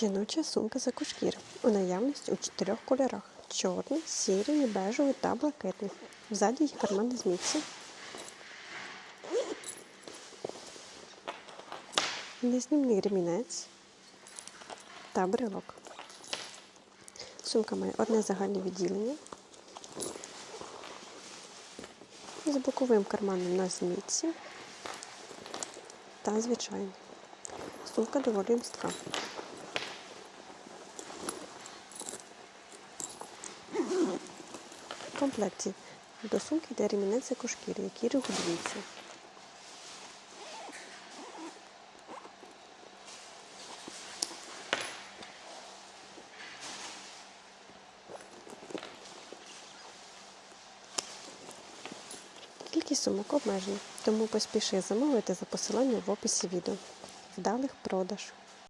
Жіноча сумка з екошкір у наявності у чотирьох кольорах: чорний, сірий, бежевий та блакитний. Ззаді є карман з. Незнімний ремінець та брелок. Сумка має одне загальне відділення з боковим карманом на змітці та звичайний. Сумка доволі містка. Комплекті до сумки йде ремінець екошкіри, який регулюється. Кількість сумок обмежена, тому поспіши замовити за посиланням в описі відео. Вдалих продаж!